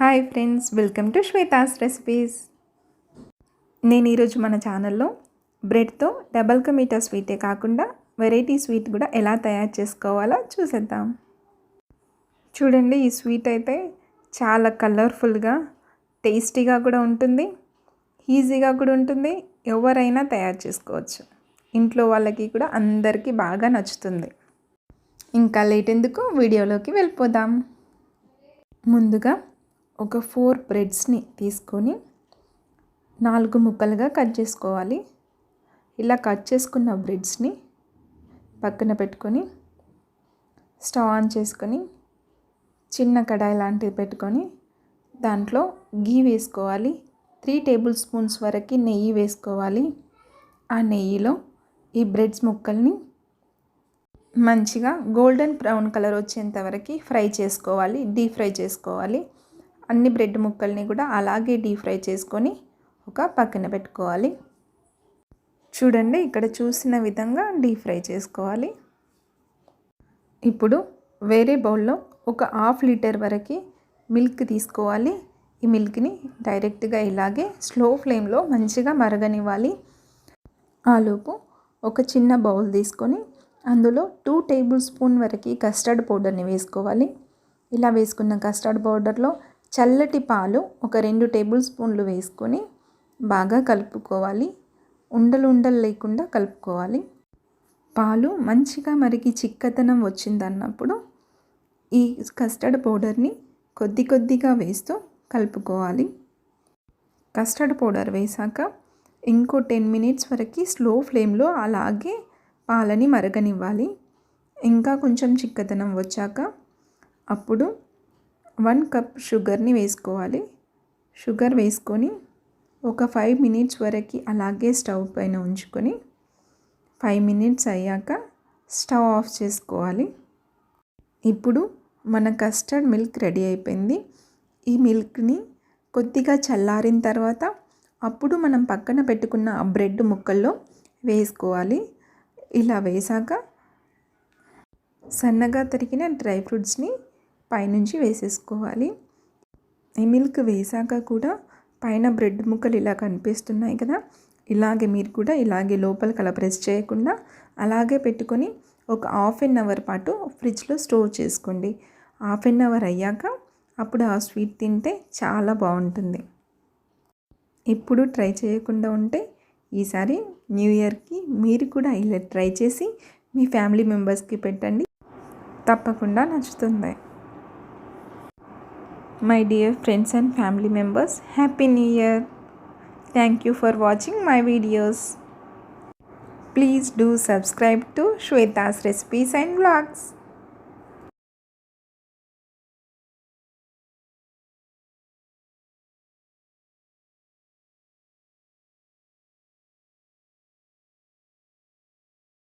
Hi friends welcome to Shweta's recipes. నేను ఈరోజు మన ఛానల్లో బ్రెడ్తో డబల్ కమీటా స్వీటే కాకుండా వెరైటీ స్వీట్ కూడా ఎలా తయారు చేసుకోవాలో చూసేద్దాం. చూడండి ఈ స్వీట్ అయితే చాలా కలర్ఫుల్గా టేస్టీగా కూడా ఉంటుంది ఈజీగా కూడా ఉంటుంది ఎవరైనా తయారు చేసుకోవచ్చు. ఇంట్లో వాళ్ళకి కూడా అందరికీ బాగా నచ్చుతుంది. ఇంకా లేట్ ఎందుకు? వీడియోలోకి వెళ్ళిపోదాం. ముందుగా ఒక ఫోర్ బ్రెడ్స్ని తీసుకొని నాలుగు ముక్కలుగా కట్ చేసుకోవాలి. ఇలా కట్ చేసుకున్న బ్రెడ్స్ని పక్కన పెట్టుకొని స్టవ్ ఆన్ చేసుకొని చిన్న కడాయి లాంటిది పెట్టుకొని దాంట్లో గీ వేసుకోవాలి. త్రీ టేబుల్ స్పూన్స్ వరకు నెయ్యి వేసుకోవాలి. ఆ నెయ్యిలో ఈ బ్రెడ్స్ ముక్కల్ని మంచిగా గోల్డెన్ బ్రౌన్ కలర్ వచ్చేంత వరకు ఫ్రై చేసుకోవాలి. డీప్ ఫ్రై చేసుకోవాలి. అన్ని బ్రెడ్ ముక్కల్ని కూడా అలాగే డీప్ ఫ్రై చేసుకొని ఒక పక్కన పెట్టుకోవాలి. చూడండి ఇక్కడ చూసిన విధంగా డీప్ ఫ్రై చేసుకోవాలి. ఇప్పుడు వేరే బౌల్లో ఒక హాఫ్ లీటర్ వరకు మిల్క్ తీసుకోవాలి. ఈ మిల్క్ని డైరెక్ట్గా ఇలాగే స్లో ఫ్లేమ్లో మంచిగా మరగనివ్వాలి. ఆలోపు ఒక చిన్న బౌల్ తీసుకొని అందులో టూ టేబుల్ స్పూన్ వరకు కస్టర్డ్ పౌడర్ని వేసుకోవాలి. ఇలా వేసుకున్న కస్టర్డ్ పౌడర్లో చల్లటి పాలు ఒక రెండు టేబుల్ స్పూన్లు వేసుకొని బాగా కలుపుకోవాలి. ఉండలు ఉండలు లేకుండా కలుపుకోవాలి. పాలు మంచిగా మరిగి చిక్కతనం వచ్చిందన్నప్పుడు ఈ కస్టర్డ్ పౌడర్ని కొద్ది కొద్దిగా వేస్తూ కలుపుకోవాలి. కస్టర్డ్ పౌడర్ వేసాక ఇంకో టెన్ మినిట్స్ వరకు స్లో ఫ్లేమ్లో అలాగే పాలని మరగనివ్వాలి. ఇంకా కొంచెం చిక్కదనం వచ్చాక అప్పుడు వన్ కప్ షుగర్ని వేసుకోవాలి. షుగర్ వేసుకొని ఒక ఫైవ్ మినిట్స్ వరకు అలాగే స్టవ్ పైన ఉంచుకొని ఫైవ్ మినిట్స్ అయ్యాక స్టవ్ ఆఫ్ చేసుకోవాలి. ఇప్పుడు మన కస్టర్డ్ మిల్క్ రెడీ అయిపోయింది. ఈ మిల్క్ని కొద్దిగా చల్లారిన తర్వాత అప్పుడు మనం పక్కన పెట్టుకున్న ఆ బ్రెడ్ ముక్కల్లో వేసుకోవాలి. ఇలా వేసాక సన్నగా తరిగిన డ్రై ఫ్రూట్స్ని పైనుంచి వేసేసుకోవాలి. ఈ మిల్క్ వేసాక కూడా పైన బ్రెడ్ ముక్కలు ఇలా కనిపిస్తున్నాయి కదా ఇలాగే మీరు కూడా ఇలాగే లోపలికి అలా ప్రెస్ చేయకుండా అలాగే పెట్టుకొని ఒక హాఫ్ అన్ అవర్ పాటు ఫ్రిడ్జ్లో స్టోర్ చేసుకోండి. హాఫ్ అన్ అవర్ అయ్యాక అప్పుడు ఆ స్వీట్ తింటే చాలా బాగుంటుంది. ఇప్పుడు ట్రై చేయకుండా ఉంటే ఈసారి న్యూ ఇయర్కి మీరు కూడా ఇలా ట్రై చేసి మీ ఫ్యామిలీ మెంబర్స్కి పెట్టండి. తప్పకుండా నచ్చుతుంది. my dear friends and family members happy new year. Thank you for watching my videos. Please do subscribe to shweta's recipes and vlogs.